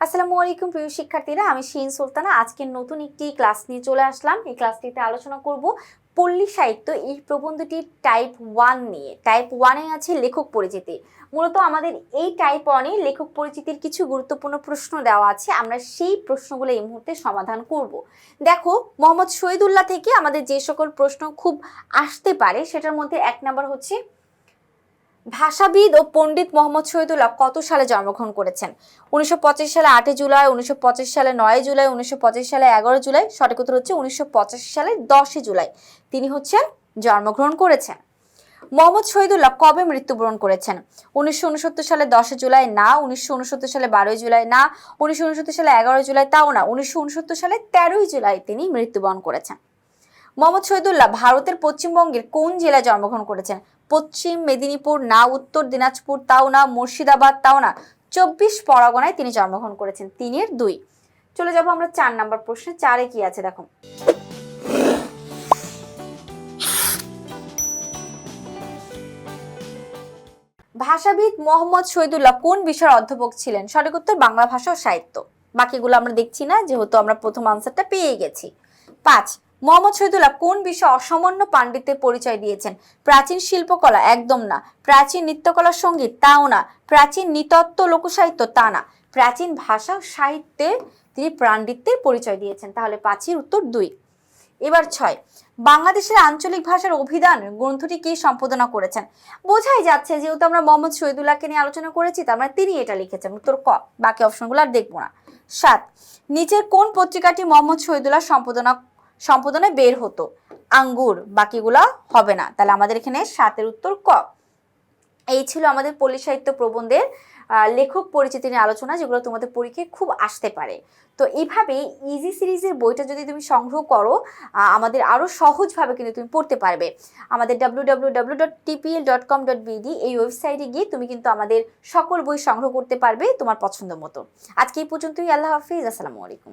আসসালামু আলাইকুম প্রিয় শিক্ষার্থীরা, আমি শিন সুলতানা। আজকে নতুন একটি ক্লাস নিয়ে চলে আসলাম। এই ক্লাসটিতে আলোচনা করব পল্লী সাহিত্য এই প্রবন্ধটি টাইপ ওয়ান নিয়ে। টাইপ ওয়ানে আছে লেখক পরিচিতি। মূলত আমাদের এই টাইপ ওয়ানে লেখক পরিচিতির কিছু গুরুত্বপূর্ণ প্রশ্ন দেওয়া আছে। আমরা সেই প্রশ্নগুলো এই মুহূর্তে সমাধান করব। দেখো, মোহাম্মদ শহীদুল্লাহ থেকে আমাদের যে সকল প্রশ্ন খুব আসতে পারে, সেটার মধ্যে এক নাম্বার হচ্ছে ভাষাবিদ ও পণ্ডিত মোহাম্মদ শহীদুল্লাহ কত সালে জন্মগ্রহণ করেছেন? উনিশশো সালে আটই জুলাই, উনিশশো সালে নয় জুলাই, উনিশশো সালে এগারো জুলাই, সঠিক উত্তর হচ্ছে উনিশশো সালে দশই জুলাই। তিনি হচ্ছেন জন্মগ্রহণ করেছেন। মোহাম্মদ শহীদুল্লাহ কবে মৃত্যুবরণ করেছেন? উনিশশো উনসত্তর সালে দশই জুলাই, না। উনিশশো উনসত্তর সালে বারোই জুলাই, না। উনিশশো উনসত্তর সালে এগারোই জুলাই, তাও না। উনিশশো উনসত্তর সালে তেরোই জুলাই তিনি মৃত্যুবরণ করেছেন। মোহাম্মদ শহীদুল্লাহ ভারতের পশ্চিমবঙ্গের কোন জেলায় জন্মগ্রহণ করেছেন? পশ্চিম মেদিনীপুর, না উত্তর দিনাজপুর, তাও না মুর্শিদাবাদ, তাও না। চব্বিশ পরগনায় তিনি জন্মগ্রহণ করেছেন, তিনের দুই। চলে যাব আমরা চার নাম্বার প্রশ্নে, চারে কি আছে দেখো। ভাষাবিদ মোহাম্মদ শহীদুল্লাহ কোন বিষয়ের অধ্যাপক ছিলেন? সঠিক উত্তর বাংলা ভাষা ও সাহিত্য। বাকিগুলো আমরা দেখছি না, যেহেতু আমরা প্রথম আনসারটা পেয়ে গেছি। পাঁচ মোহাম্মদ শহীদুল্লাহ কোন বিষয়ে অসামান্য পাণ্ডিত্যের পরিচয় দিয়েছেন? প্রাচীন শিল্পকলা একদম না। প্রাচীন নৃত্যকলা সংগীত তাও না। প্রাচীন নৃতত্ব লোকসাহিত্য তা না। প্রাচীন ভাষা সাহিত্যে তিনি পাণ্ডিত্যের পরিচয় দিয়েছেন। তাহলে পাঁচের উত্তর দুই। এবার ছয়। বাংলাদেশের আঞ্চলিক ভাষার অভিধান গ্রন্থটি কি সম্পাদনা করেছেন? বোঝাই যাচ্ছে যেহেতু আমরা মোহাম্মদ শহীদুল্লাহকে নিয়ে আলোচনা করেছি, তার মানে তিনি এটা লিখেছেন। উত্তর ক। বাকি অপশনগুলো আর দেখব না। সাত। নিচের কোন পত্রিকাটি মোহাম্মদ শহীদুল্লাহ সম্পাদনা সম্পাদনায় বের হতো। আঙ্গুর বাকিগুলা হবে না। তাহলে আমাদের এখানে সাতের উত্তর ক। এই ছিল আমাদের পল্লী সাহিত্য প্রবন্ধের লেখক পরিচিতি নিয়ে আলোচনা, যেগুলো তোমাদের পরীক্ষায় খুব আসতে পারে। তো এইভাবে ইজি সিরিজের বইটা যদি তুমি সংগ্রহ করো আমাদের আরও সহজভাবে কিন্তু তুমি পড়তে পারবে। আমাদের ডাব্লিউ এই ওয়েবসাইটে গিয়ে তুমি কিন্তু আমাদের সকল বই সংগ্রহ করতে পারবে তোমার পছন্দ মতো। আজকে এই পর্যন্তই। আল্লাহ হাফিজ। আসসালামু আলাইকুম।